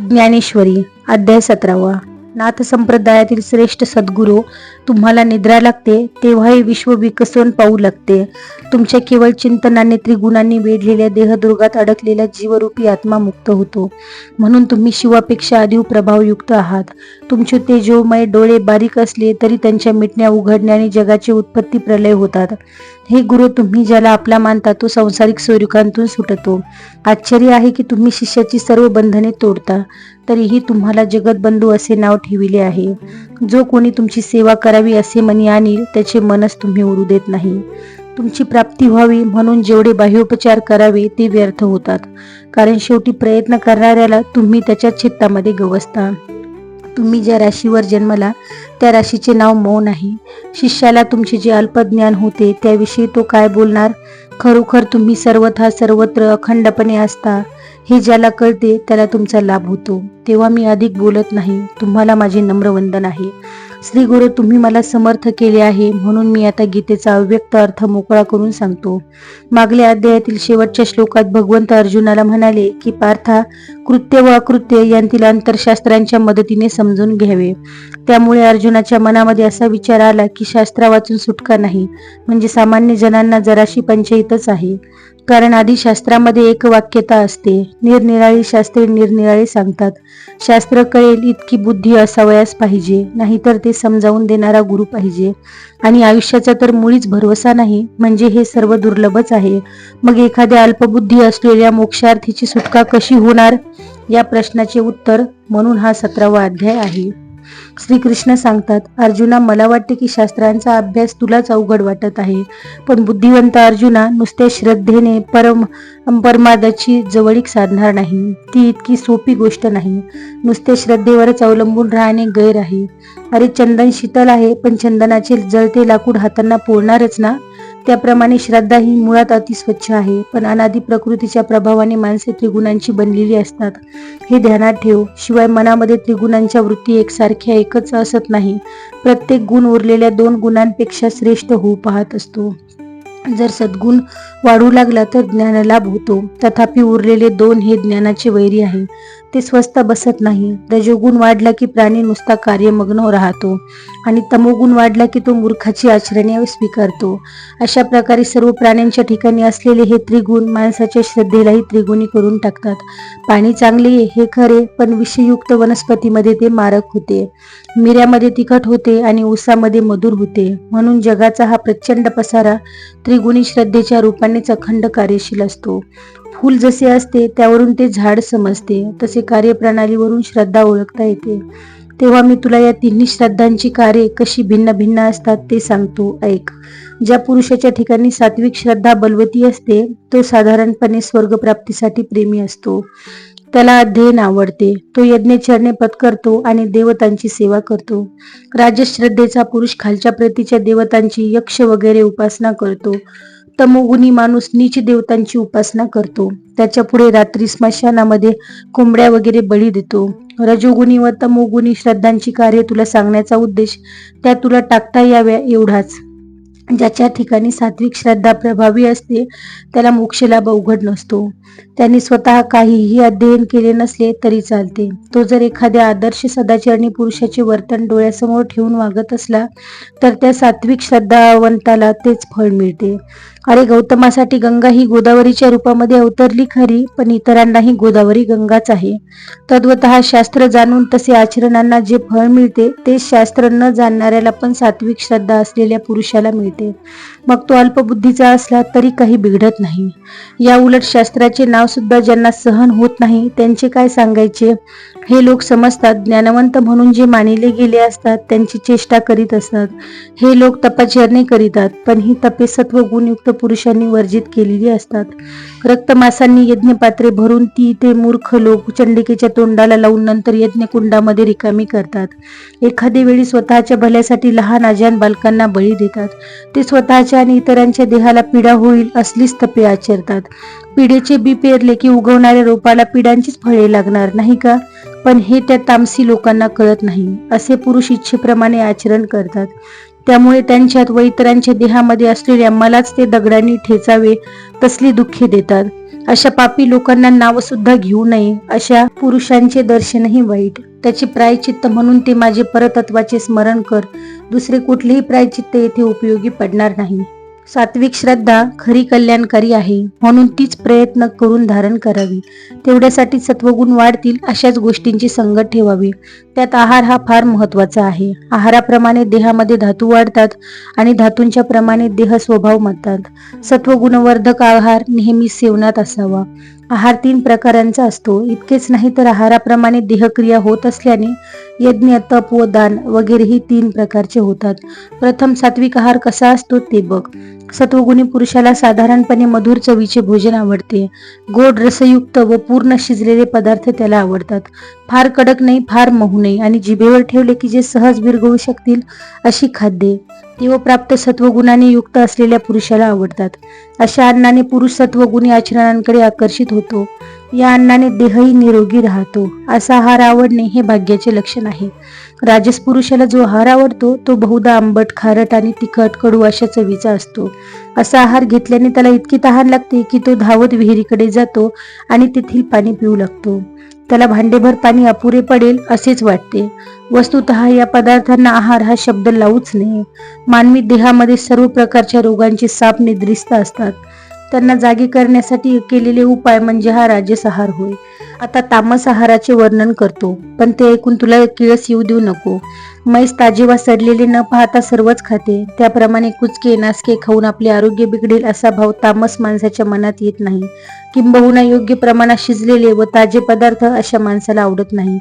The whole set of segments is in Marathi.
ज्ञानेश्वरी अध्याय सतरावा. नाथ संप्रदायातील श्रेष्ठ सद्गुरू तुम्हाला निद्रा लागते तेव्हाही विश्व विकसन पाहू लागते. तुमच्या केवळ चिंतनाने त्रिगुणांनी वेढलेल्या देहदुर्गात अडकलेला जीवरूपी आत्मा मुक्त होतो. म्हणून तुम्ही शिवापेक्षा अधिक प्रभावयुक्त आहात. तुमचे तेजोमय डोळे बारीक असले तरी त्यांच्या मिटण्या उघडण्याने जगाची उत्पत्ती प्रलय होतात. हे गुरु तुम्ही ज्याला आपला मानता तो संसारिक स्वरूपांतून सुटतो. आश्चर्य आहे की तुम्ही शिष्याची सर्व बंधने तोडता. तरीही तुम्हाला जगतबंधू असे नाव ठेविले आहे. जो कोणी तुमची सेवा करावी असे मनी आणील त्याचे मनच तुम्ही उरू देत नाही. तुमची प्राप्ती व्हावी म्हणून जेवढे बाह्योपचार करावे ते व्यर्थ होतात. कारण शेवटी प्रयत्न करणाऱ्याला तुम्ही त्याच्या चित्तामध्ये गवसता. तुम्ही ज्या राशीवर जन्मला त्या राशीचे नाव मौन आहे. शिष्याला तुमचे जे अल्पज्ञान होते त्याविषयी तो काय बोलणार? खरोखर तुम्ही सर्वथा सर्वत्र अखंडपणे असता हे ज्याला कळते त्याला तुमचा लाभ होतो. तेव्हा मी अधिक बोलत नाही तुम्हाला माझे नम्र वंदन आहे. श्री गुरु तुम्ही मला समर्थ केले आहे म्हणून मी आता गीतेचा अव्यक्त अर्थ मोकळा करून सांगतो. मागल्या अध्यायातील शेवटच्या श्लोकात भगवंत अर्जुनाला म्हणाले की पार्था कृत्य व अकृत्य यांतील अंतरशास्त्रांच्या मदतीने समजून घ्यावे. त्यामुळे अर्जुनाच्या मनामध्ये असा विचार आला की शास्त्रा वाचून सुटका नाही. म्हणजे सामान्य जनांना जराशी पंचायतच आहे. कारण आधी शास्त्रामध्ये एक वाक्यता असते. निरनिराळी शास्त्रे निरनिराळी सांगतात. शास्त्र कळेल इतकी बुद्धी असावयास पाहिजे नाहीतर ते समजावून देणारा गुरु पाहिजे. आणि आयुष्याचा तर मुळीच भरवसा नाही म्हणजे हे सर्व दुर्लभच आहे. मग एखाद्या अल्पबुद्धी असलेल्या मोक्षार्थीची सुटका कशी होणार? या प्रश्नाचे उत्तर म्हणून हा सतरावा अध्याय आहे. श्रीकृष्ण सांगतात अर्जुना मला वाटते की शास्त्रांचा अभ्यास तुलाच अवघड वाटत आहे. पण बुद्धिवंत अर्जुना नुसत्या श्रद्धेने परम परमादाची जवळीक साधणार नाही. ती इतकी सोपी गोष्ट नाही. नुसते श्रद्धेवरच अवलंबून राहणे गैर आहे. अरे चंदन शीतल आहे पण चंदनाचे जळते लाकूड हातांना पोळणारच ना? त्याप्रमाणे श्रद्धा ही मुळात अतिस्वच्छ आहे पण अनादी प्रकृतीच्या प्रभावाने माणसे त्रिगुणांची बनलेली असतात. हे ध्यानात ठेव शिवाय मनामध्ये त्रिगुणांच्या वृत्ती एकसारख्या एकच असत नाही. प्रत्येक गुण उरलेल्या दोन गुणांपेक्षा श्रेष्ठ होऊ पाहत असतो. जर सद्गुण वाढू लागला तर ज्ञानलाभ होतो. तथापि उरलेले दोन हे ज्ञानाचे वैरी आहे. ते स्वस्त बसत नाही. रजोगुण वाढला की प्राणी नुसता कार्यमग्न राहतो आणि तमोगुण वाढला की तो मूर्खाची आचरणे स्वीकारतो. अशा प्रकारे सर्व प्राण्यांच्या ठिकाणी असलेले हे त्रिगुण माणसाच्या श्रद्धेलाही त्रिगुणी करून टाकतात. पाणी चांगले हे खरे पण विषयुक्त वनस्पतीमध्ये ते मारक होते. मिऱ्यामध्ये तिखट होते आणि ऊसामध्ये मधुर होते. म्हणून जगाचा हा प्रचंड पसारा त्रिगुणी श्रद्धेच्या रूपानेच अखंड कार्यशील असतो. फूल जसे असते त्यावरून ते झाड समजते. तसे कार्यप्रणालीवरून श्रद्धा ओळखता येते. तेव्हा मी तुला या तिन्ही श्रद्धांची कार्ये कशी भिन्न भिन्न असतात ते सांगतो. ऐक. ज्या पुरुषाच्या ठिकाणी सात्विक श्रद्धा बलवती असते तो साधारणपणे स्वर्गप्राप्तीसाठी प्रेमी असतो. त्याला अध्ययन आवडते. तो यज्ञचरणे पत्करतो आणि देवतांची सेवा करतो. राजश्रद्धेचा पुरुष खालच्या प्रतीच्या देवतांची यक्ष वगैरे उपासना करतो. तमोगुणी माणूस नीच देवतांची उपासना करतो. त्याच्या पुढे रात्री स्मशानामध्ये कोंबड्या वगैरे बळी देतो. रजोगुणी व तमोगुणी श्रद्धांची कार्य तुला सांगण्याचा उद्देश त्या तुला टाकता याव्या एवढाच. ज्याच्या ठिकाणी सात्विक श्रद्धा प्रभावी असते त्याला मोक्षलाभ अवघड नसतो. त्यांनी स्वतः काहीही अध्ययन केले नसले तरी चालते. तो जर एखाद्या आदर्श सदाचरणी पुरुषाचे वर्तन डोळ्यासमोर ठेवून वागत असला तर त्या सात्विक श्रद्धावंताला तेच फळ मिळते. अरे गौतमासाठी गंगा ही गोदावरीच्या रूपामध्ये अवतरली खरी पण इतरांनाही गोदावरी गंगाच आहे. तद्वत शास्त्र जाणून तसे आचरणांना जे फळ मिळते ते शास्त्र न जाणणाऱ्याला पण सात्विक श्रद्धा असलेल्या पुरुषाला मिळते. मग तो अल्पबुद्धीचा असला तरी काही बिघडत नाही. या उलट शास्त्राचे नाव सुद्धा ज्यांना सहन होत नाही त्यांचे काय सांगायचे? हे लोक समजतात ज्ञानवंत म्हणून जे मानिले गेले असतात त्यांची चेष्टा करीत असतात. हे लोक तपाचरणे करीतात पण ही तपे सत्व गुणयुक्त पुरुषांनी वर्जित केलेली असतात. रक्तमासांनी यज्ञपात्रे भरून ती ते मूर्ख लोक चंडिकेच्या तोंडाला लावून नंतर यज्ञकुंडामध्ये रिकामी करतात. एखाद्या वेळी स्वतःच्या भल्यासाठी लहान अजान बालकांना बळी देतात. ते स्वतःच्या आणि इतरांच्या देहाला पीडा होईल असलीच तपे आचरतात. पिढेचे बी पेरले की उगवणाऱ्या रोपाला पिढ्यांचीच फळे लागणार नाही का? पण हे त्या तामसी लोकांना कळत नाही. असे पुरुष इच्छेप्रमाणे आचरण करतात. त्यामुळे त्यांच्यात व इतरांच्या देहामध्ये असलेल्या मलाच ते दगडांनी ठेचावे तसली दुःखी देतात. अशा पापी लोकांना नाव सुद्धा घेऊ नये अशा पुरुषांचे दर्शनही वाईट. त्याचे प्रायचित्त म्हणून ते माझे परतत्वाचे स्मरण कर. दुसरे कुठलेही प्रायचित्त येथे उपयोगी पडणार नाही. सात्विक श्रद्धा खरी कल्याणकारी आहे म्हणून तीच प्रयत्न करून धारण करावी. तेवढ्यासाठी सत्वगुण वाढतील अशाच गोष्टींची संगत ठेवावी. त्यात आहार हा फार महत्त्वाचा आहे. आहाराप्रमाणे देहामध्ये धातू वाढतात आणि धातूंच्या प्रमाणे देह स्वभाव मानतात. सत्वगुणवर्धक आहार नेहमी सेवनात असावा. आहार तीन प्रकारांचा असतो. इतकेच नाही तर आहाराप्रमाणे देहक्रिया होत असल्याने यज्ञ तप व दान वगैरेही तीन प्रकारचे होतात. प्रथम सात्विक आहार कसा असतो ते बघ. सत्वगुणी पुरुषाला साधारणपणे मधुर चवीचे भोजन आवडते. गोड रसयुक्त व पूर्ण शिजलेले पदार्थ त्याला आवडतात. फार कडक नाही फार मऊ नाही आणि जिभेवर ठेवले की जे सहज विरघळू शकतील अशी खाद्ये. देवप्राप्त सत्वगुणाने युक्त असलेल्या पुरुषाला आवडतात. अशा अन्नाने पुरुष सत्वगुणी आचरणांकडे आकर्षित होतो. या अन्नाने देहही निरोगी राहतो असा आहार आवडणे हे भाग्याचे लक्षण आहे. राजस पुरुषाला जो आहार आवडतो तो बहुधा आंबट खारट आणि तिखट कडू अशा चवीचा असतो. असा आहार घेतल्याने त्याला इतकी तहान लागते की तो धावत विहिरीकडे जातो आणि तेथील पाणी पिऊ लागतो. त्याला भांडेभर पाणी अपुरे पडेल असेच वाटते. वस्तुत या पदार्थांना आहार हा शब्द लावूच नये. मानवी देहामध्ये सर्व प्रकारच्या रोगांची साप निद्रिस्त असतात. त्यांना जागे करण्यासाठी केलेले उपाय म्हणजे हा राजस आहार होय. आता तामस आहाराचे वर्णन करतो पण ते ऐकून तुला किळस येऊ देऊ नको. मैस ताजे सरलेले सडलेले न पाहता सर्वच खाते त्याप्रमाणे कुचके नासके खाऊन आपले आरोग्य बिघडेल असा भाव तामस माणसाच्या मनात येत नाही. किंबहुना योग्य प्रमाणात शिजलेले व ताजे पदार्थ अशा माणसाला आवडत नाही.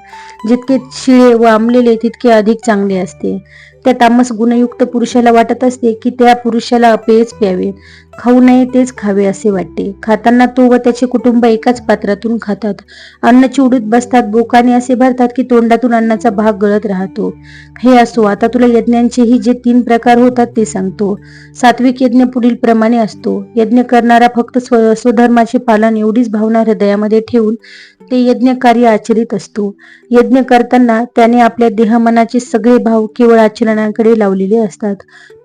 जितके शिळे व आंबलेले तितके अधिक चांगले असते. त्या तामस गुणयुक्त पुरुषाला वाटत असते की त्या पुरुषाला अपेयच प्यावे. खाऊ नये तेच खावे असे वाटते. खाताना तो व त्याचे कुटुंब एकाच पात्रातून खातात. अन्न चिवडीत बसतात बोकाने असे भरतात की तोंडातून अन्नाचा भाग गळत राहतो. हे असो आता तुला यज्ञांचेही जे तीन प्रकार होतात ते सांगतो. सात्विक यज्ञ पुढील प्रमाणे असतो. यज्ञ करणारा फक्त स्व स्वधर्माचे पालन एवढीच भावना हृदयामध्ये ठेवून ते यज्ञ कार्य आचरित असतो. यज्ञ करताना त्याने आपल्या देहमनाचे सगळे भाव केवळ आचरणाकडे लावलेले असतात.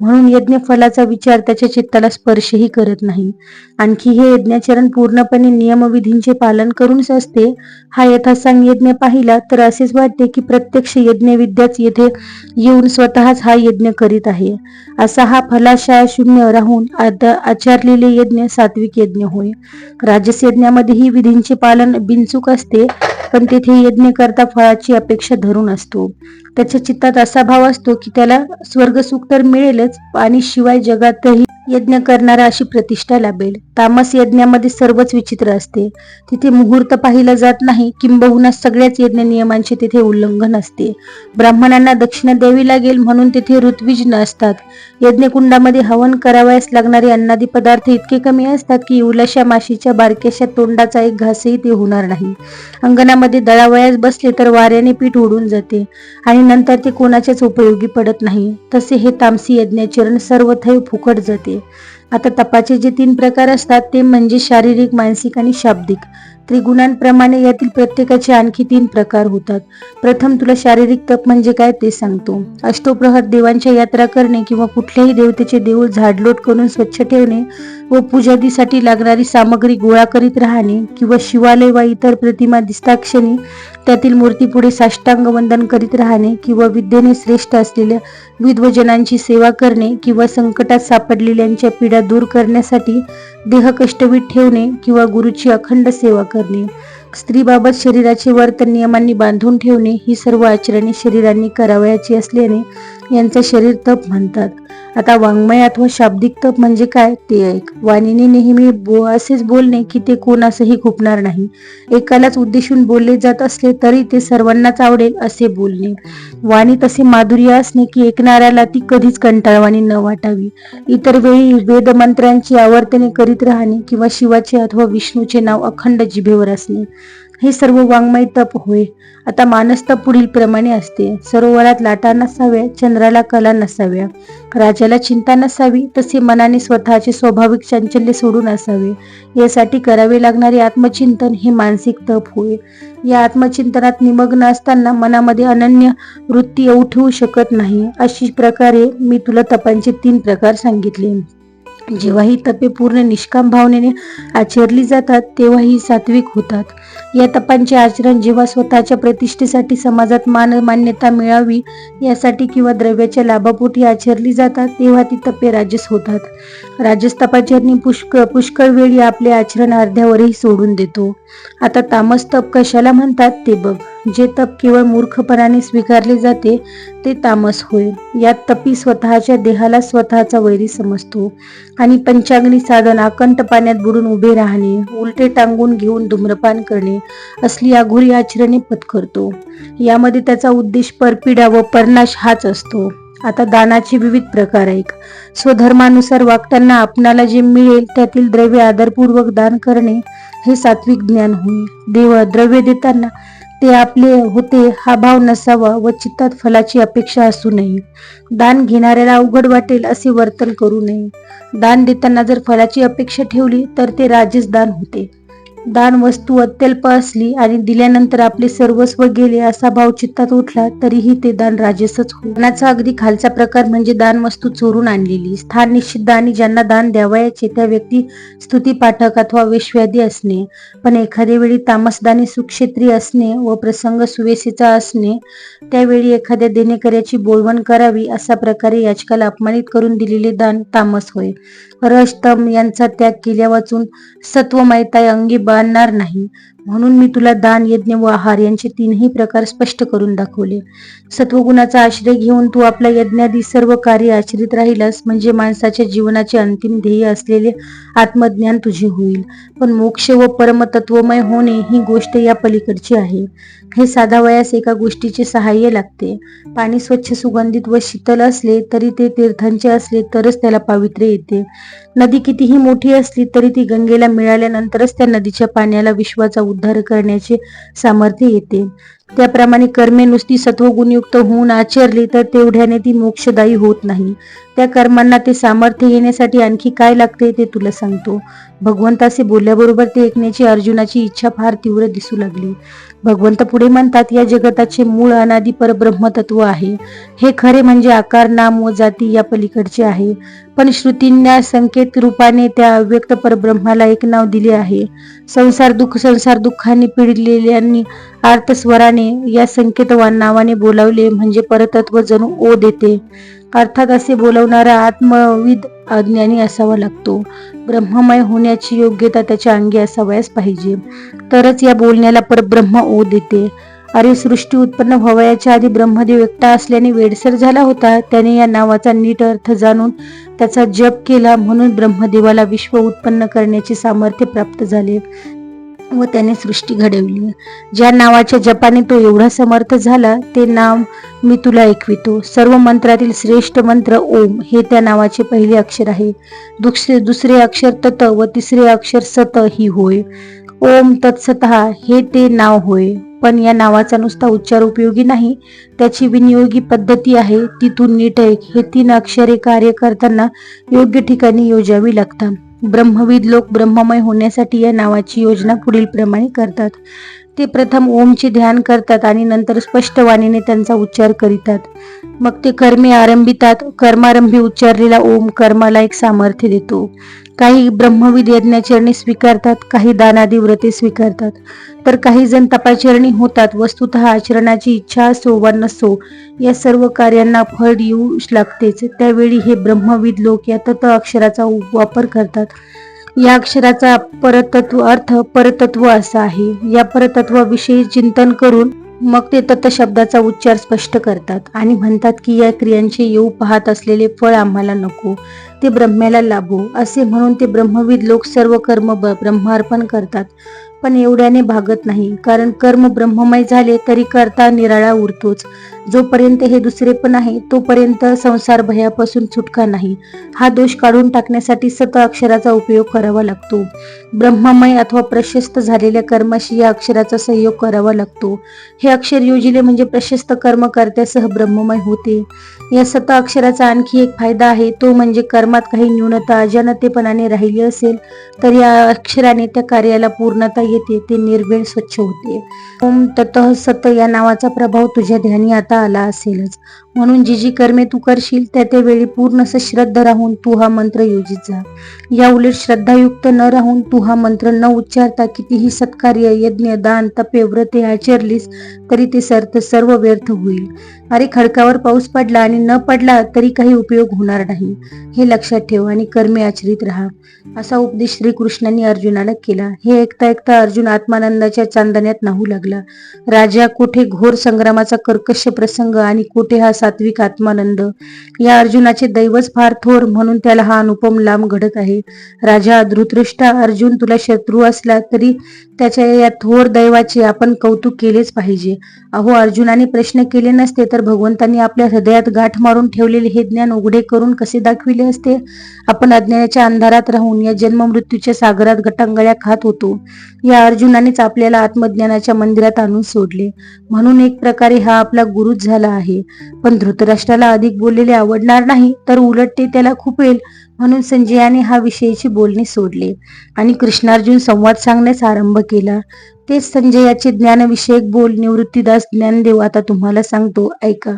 म्हणून यज्ञ फलाचा विचार त्याच्या चित्ताला स्पर्शही करत नाही. आणखी हे यज्ञाचरण पूर्णपणे नियमविधींचे पालन करूनच असते. हा यथासांग यज्ञ पाहिला तर असेच वाटते की प्रत्यक्ष यज्ञविद्याच येथे येऊन स्वतःच हा यज्ञ करीत आहे. असा हा फलाशय शून्य राहून आचारलेले यज्ञ सात्विक यज्ञ होय. राजा राजस यज्ञामध्येही विधींचे पालन बिनचूक असते पण तेथे यज्ञ करता फळाची अपेक्षा धरून असतो. त्याच्या चित्तात असा भाव असतो की त्याला स्वर्ग सुख तर मिळेलच आणि शिवाय जगातही यज्ञ करणारा अशी प्रतिष्ठा लाभेल. तामस यज्ञामध्ये सर्वच विचित्र असते. तिथे मुहूर्त पाहिला जात नाही. किंबहुना सगळ्याच यज्ञ नियमांचे तिथे उल्लंघन असते. ब्राह्मणांना दक्षिणा द्यावी लागेल म्हणून तिथे ऋत्विज नसतात यज्ञकुंडामध्ये हवन करावयास लागणारे अन्नादी पदार्थ इतके कमी असतात की उलशा माशीच्या बारक्याशा तोंडाचा एक घासही ते होणार नाही. अंगणामध्ये दळावयास बसले तर वाऱ्याने पीठ उडून जाते आणि नंतर ते कोणाच्याच उपयोगी पडत नाही. तसे हे तामसी यज्ञाचरण सर्वथैव फुकट जाते. आता तपाचे जे तीन प्रकार असतात ते म्हणजे शारीरिक मानसिक आणि शाब्दिक. त्रिगुणांप्रमाणे यातील प्रत्येकाचे आणखी तीन प्रकार होतात. प्रथम तुला शारीरिक तप म्हणजे काय ते सांगतो. अष्टोप्रहर देवांच्या यात्रा करणे किंवा कुठल्याही देवतेचे देऊळ झाडलोट करून स्वच्छ ठेवणे व पूजादीसाठी लागणारी सामग्री गोळा करीत राहणे किंवा शिवालय वा इतर प्रतिमा दिसताक्षणी त्यातील मूर्तीपुढे साष्टांग वंदन करीत राहणे किंवा विद्येने श्रेष्ठ असलेल्या विद्वजनांची सेवा करणे किंवा संकटात सापडलेल्यांच्या पीडा दूर करण्यासाठी देह कष्टवीत ठेवणे किंवा गुरुची अखंड सेवा करणे. स्त्रीबाबत शरीराचे वर्तन नियमांनी बांधून ठेवणे ही सर्व आचरणे शरीरांनी करावयाची असल्याने यांचा शरीर तप म्हणतात. आता वाङ्मय अथवा शाब्दिक तप म्हणजे काय? ते ऐक. वाणीने नेहमी बो असेच बोलणे की ते कोणासही खुपणार नाही. एकालाच उद्देशून बोलले जात असले तरी ते सर्वांनाच आवडेल असे बोलणे. वाणी तसे माधुर्य असणे की ऐकणाऱ्याला ती कधीच कंटाळवाणी न वाटावी. इतर वेळी वेदमंत्र्यांची आवर्तने करीत राहणे किंवा शिवाचे अथवा विष्णूचे नाव अखंड जिभेवर असणे. हे सर्व वाङ्मय तप होय. आता मानस तप पुढील प्रमाणे असते. सरोवरात लाटा नसाव्या चंद्राला कला नसाव्या. राजाला चिंता नसावी तसे मनाने स्वतःचे स्वाभाविक चांचल्य सोडून असावे. यासाठी करावे लागणारे आत्मचिंतन हे मानसिक तप होय. या आत्मचिंतनात निमग्न असताना मनामध्ये अनन्य वृत्ती उठवू शकत नाही. अशी प्रकारे मी तुला तपांचे तीन प्रकार सांगितले. जेव्हा ही तपे पूर्ण निष्काम भावनेने आचरली जातात तेव्हा ही सात्विक होतात. या तपांचे आचरण जेव्हा स्वतःच्या प्रतिष्ठेसाठी समाजात मान मान्यता मिळावी यासाठी किंवा द्रव्याच्या लाभापोटी आचरली जातात तेव्हा ती तपे राजस होतात. राजस तपाचरणी पुष्कळ पुष्कळ वेळी आपले आचरण अर्ध्यावरही सोडून देतो. आता तामस तप कशाला म्हणतात ते बघ. जे तप केवळ मूर्खपणाने स्वीकारले जाते ते तामस होय यात तपी स्वतःच्या देहाला स्वतःचा वैरी समजतो आणि पंचाग्नी साधन आकंठ पाण्यात बुडून उभे राहणे उलटे टांगून घेऊन धूम्रपान करणे असली अघोरी आचरणे पत्करतो. यामध्ये त्याचा उद्देश परपिडा व परनाश हाच असतो. आता दानाचे विविध प्रकार आहेत. स्वधर्मानुसार वागताना आपणाला जे मिळेल त्यातील द्रव्य आदरपूर्वक दान करणे हे सात्विक ज्ञान होय. देव द्रव्य देताना ते आपले होते हा भाव नसावा व चित्तात फलाची अपेक्षा असू नये. दान घेणाऱ्याला अवघड वाटेल असे वर्तन करू नये. दान देताना जर फलाची अपेक्षा ठेवली तर ते राजेस दान होते. दान वस्तू अत्यल्प असली आणि दिल्यानंतर आपले सर्वस्व गेले असा भाव चित्तात उठला तरीही ते दान राजेसच हो दानाचा अगदी खालचा प्रकार म्हणजे दान वस्तू चोरून आणलेली. स्थान निश्चित आणि ज्यांना दान द्यावयाचे त्या व्यक्ती स्तुती पाठक अथवा वेश्व्यादी असणे. पण एखाद्या वेळी तामसदानी सुक्षेत्री असणे व प्रसंग सुवेसीचा असणे त्यावेळी एखाद्या देणेकऱ्याची बोलवण करावी असा प्रकारे याचकाला अपमानित करून दिलेले दान तामस होय. रश यांचा त्याग केल्या वाचून सत्वमयता अंगी बाळणार नाही. म्हणून मी तुला दान यज्ञ व आहार यांचे तीनही प्रकार स्पष्ट करून दाखवले. सत्वगुणाचा आश्रय घेऊन तू आपल्या यज्ञादी सर्व कार्य आचरित राहिलास म्हणजे माणसाच्या जीवनाचे अंतिम ध्येय असलेले आत्मज्ञान तुझे होईल. पण मोक्ष व परमतत्वमय होणे ही गोष्ट या पलीकडची आहे. हे साधावयास एका गोष्टीचे सहाय्य लागते. पाणी स्वच्छ सुगंधित व शीतल असले तरी ते तीर्थांचे असले तरच त्याला पावित्र्य येते. नदी कितीही मोठी असली तरी ती गंगेला मिळाल्यानंतरच त्या नदीच्या पाण्याला विश्वाचा उद्धार करण्याचे सामर्थ्य येते. त्याप्रमाणे कर्मे नुसती सत्वगुणयुक्त होऊन आचरली तर तेवढ्याने ती मोक्षदायी होत नाही. त्या कर्मांना ते सामर्थ्य येण्यासाठी आणखी काय लागते ते तुला सांगतो. भगवंतासे बोलल्याबरोबर ते ऐकण्याची अर्जुनाची इच्छा फार तीव्र दिसू लागली. भगवंत पुढे म्हणतात या जगताचे मूळ अनादी परब्रह्मतत्व आहे. हे खरे म्हणजे आकार नाम व जाती या पलीकडचे आहे. पण श्रुतींना संकेत रूपाने त्या अव्यक्त परब्रह्माला एक नाव दिले आहे. संसार दुःख संसार दुःखाने पिडलेल्यांनी आर्तस्वराने या संकेत नावाने बोलावले म्हणजे परतत्व जणू ओ देते. अर्थात असे बोलवणारा आत्मविद अज्ञानी असावा लागतो. ब्रह्ममय होण्याची योग्यता त्याच्या अंगी असावयास पाहिजे. तरच या बोलण्याला परब्रह्म ओ देते. अरे सृष्टी उत्पन्न व्हावयाच्या आधी ब्रह्मदेव एकटा असल्याने वेडसर झाला होता. त्याने या नावाचा नीट अर्थ जाणून त्याचा जप केला म्हणून ब्रह्मदेवाला विश्व उत्पन्न करण्याचे सामर्थ्य प्राप्त झाले. व त्याने सृष्टी घडवली. ज्या नावाच्या जपाने तो एवढा समर्थ झाला ते नाव मी तुला ऐकवितो. सर्व मंत्रातील श्रेष्ठ मंत्र ओम हे त्या नावाचे पहिले अक्षर आहे. दुसरे दुसरे अक्षर तत व तिसरे अक्षर सत ही होय. ओम तत्सत हे ते नाव होय. पण या नावाचा नुसता उच्चार उपयोगी नाही. त्याची विनियोगी पद्धती आहे. तिथून नीट ऐक. हे तीन अक्षरे कार्य करताना योग्य ठिकाणी योजावी लागतात. ब्रह्मविद लोक ब्रह्ममय होण्यासाठी या नावाची योजना पुढील प्रमाणे करतात. ते प्रथम ओमचे ध्यान करतात आणि नंतर स्पष्ट वाणीने त्यांचा उच्चार करीतात. मग ते कर्मे आरंभितात. कर्मारंभी उच्चारलेला ओम कर्माला एक सामर्थ्य देतो. काही ब्रह्मविद यज्ञाचरणी स्वीकारतात काही दानादी व्रते स्वीकारतात. तर काही जण तपाचरणी होतात वस्तुत आचरणाची इच्छा असो वा नसो या सर्व कार्यांना फळ येऊ लागतेच. त्यावेळी हे ब्रह्मविद लोक या तत अक्षराचा वापर करतात. या अक्षराचा परतत्व अर्थ परतत्व असा आहे. या परतत्वाविषयी चिंतन करून मग ते तत शब्दाचा उच्चार स्पष्ट करतात आणि म्हणतात की या क्रियांचे येऊ पाहत असलेले फळ आम्हाला नको ते ब्रह्म्याला लाभो असे म्हणून ते ब्रह्मविद लोक सर्व कर्म ब्रह्मार्पण करतात. पण एवढ्याने भागत नाही कारण कर्म ब्रह्ममय झाले तरी करता निराळा उरतोच. जोपर्यंत हे दुसरे पण आहे तोपर्यंत संसार भयापासून सुटका नाही. हा दोष काढून टाकण्यासाठी सत अक्षराचा उपयोग करावा लागतो. ब्रह्ममय अथवा प्रशस्त झालेल्या कर्माशी या अक्षराचा सहयोग करावा लागतो. हे अक्षर योजिले म्हणजे प्रशस्त कर्म करत्यासह ब्रह्ममय होते. या सत अक्षराचा आणखी एक फायदा आहे तो म्हणजे कर्मात काही न्यूनता अजानतेपणाने राहिली असेल तर या अक्षराने त्या कार्याला पूर्णता येते ते निर्वेळ स्वच्छ होते. ओम तत सत या नावाचा प्रभाव तुझ्या ध्यानी आता आला असेलच. म्हणून जी जी कर्मे तू करशील त्या त्या वेळी पूर्ण श्रद्धा राहून तू हा मंत्र योजित जा. या उलट श्रद्धायुक्त न राहून तू हा मंत्र न उच्चारता कितीही सत्कार्य यज्ञ दान तपे व्रते आचरलीस तरी ते सर्थ सर्व व्यर्थ होईल. अरे खडकावर पाऊस पडला आणि न पडला तरी काही उपयोग होणार नाही. हे लक्षात ठेव आणि कर्मे आचरित राहा. असा उपदेश श्रीकृष्णांनी अर्जुनाला केला. हे ऐकता ऐकता अर्जुन आत्मानंदाच्या चांदण्यात नाहू लागला. राजा कोठे घोर संग्रामाचा कर्कश प्रसंग आणि कोठे हा सात्विक आत्मानंद? या अर्जुनाचे दैवच फार थोर म्हणून त्याला हा अनुपम लांब घडत आहे. राजा धृतृष्टा अर्जुन तुला शत्रू असला तरी त्याच्या या थोर दैवाचे आपण कौतुक केलेच पाहिजे. अहो अर्जुनाने प्रश्न केले नसते तर भगवंतांनी आपल्या हृदयात गाठ मारून ठेवलेले हे ज्ञान उघडे करून कसे दाखविले असते? आपण अज्ञानाच्या अंधारात राहून या जन्म मृत्यूच्या सागरात गटांगळ्या खात होतो. या अर्जुनानेच आपल्याला आत्मज्ञानाच्या मंदिरात आणून सोडले. म्हणून एक प्रकारे हा आपला गुरु गुरुच झाला आहे. पण धृतराष्ट्राला अधिक बोललेले आवडणार नाही तर उलट ते त्याला खुपेल म्हणून संजयाने हा विषयीचे बोलणे सोडले आणि कृष्णार्जुन संवाद सांगण्यास आरंभ केला. तेच संजयाचे ज्ञानविषयक बोल निवृत्तीदास ज्ञानदेव आता तुम्हाला सांगतो. ऐका.